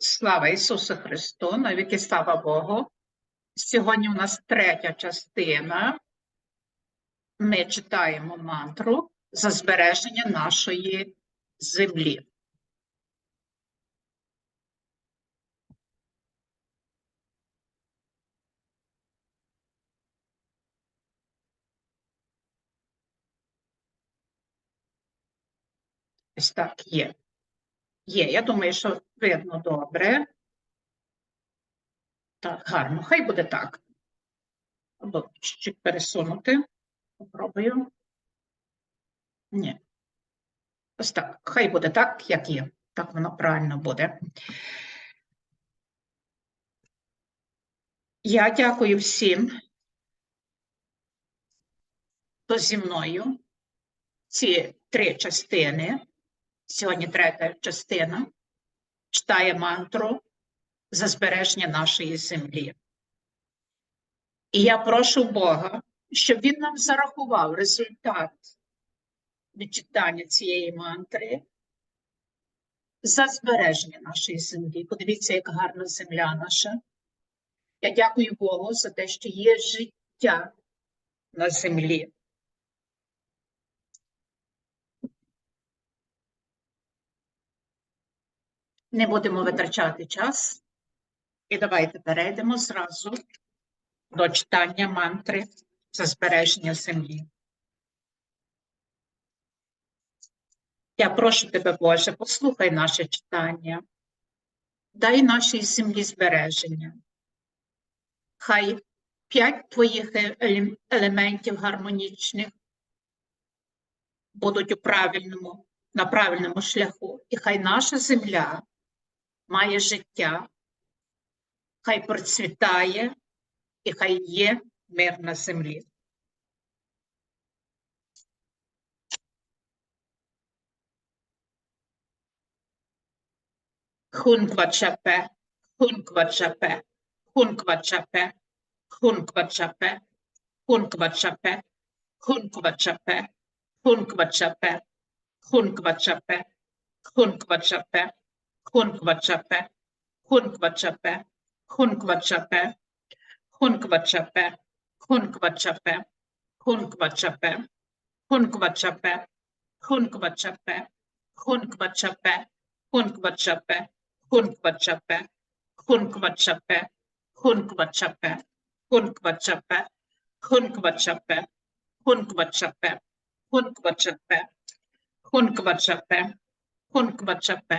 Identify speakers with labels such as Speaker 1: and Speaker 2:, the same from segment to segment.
Speaker 1: Слава Ісусу Христу, навіки слава Богу. Сьогодні у нас третя частина. Ми читаємо мантру за збереження нашої землі. Ось так є. Є, я думаю, що видно добре. Так, гарно. Хай буде так. Або чуть пересунути. Попробую. Ні. Ось так. Хай буде так, як є. Так воно правильно буде. Я дякую всім, хто зі мною ці три частини. Сьогодні третя частина читає мантру за збереження нашої землі. І я прошу Бога, щоб Він нам зарахував результат від читання цієї мантри за збереження нашої землі. Подивіться, як гарна земля наша. Я дякую Богу за те, що є життя на землі. Не будемо витрачати час. І давайте перейдемо зразу до читання мантри за збереження землі. Я прошу тебе, Боже, послухай наше читання, дай нашій землі збереження. Хай п'ять твоїх елементів гармонічних будуть у правильному, на правильному шляху, і хай наша земля має життя, хай процвітає і хай є мир на землі. Хунквачапе, хунквачапе, хунквачапе, хунквачапе, хунквачапе, хунквачапе, хунквачапе, хунквачапе, хунквачапе, hunkvatsape, hunkvatsape, hunkvatsape, hunkvatsape, hunkvatsape, hunkvatsape, hunkvatsape, hunkvatsape, hunkvatsape, hunkvatsape, hunkvatsape, hunkvatsape, hunkvatsape, hunkvatsape, hunkvatsape, hunkvatsape, hunkvatsape, hunkvatsape, hunkvatsape,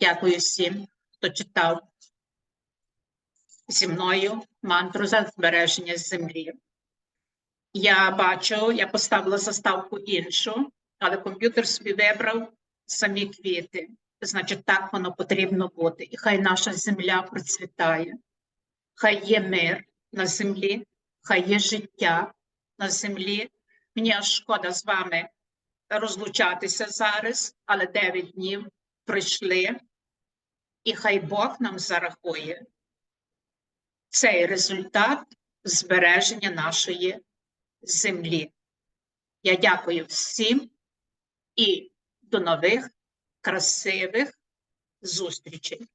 Speaker 1: Дякую всім, хто читав зі мною мантру за збереження землі. Я бачу, я поставила заставку іншу, але комп'ютер собі вибрав самі квіти. Значить, так воно потрібно бути. І хай наша земля процвітає, хай є мир на землі, хай є життя на землі. Мені аж шкода з вами розлучатися зараз, але 9 днів пройшли, і хай Бог нам зарахує цей результат збереження нашої землі. Я дякую всім і до нових красивих зустрічей.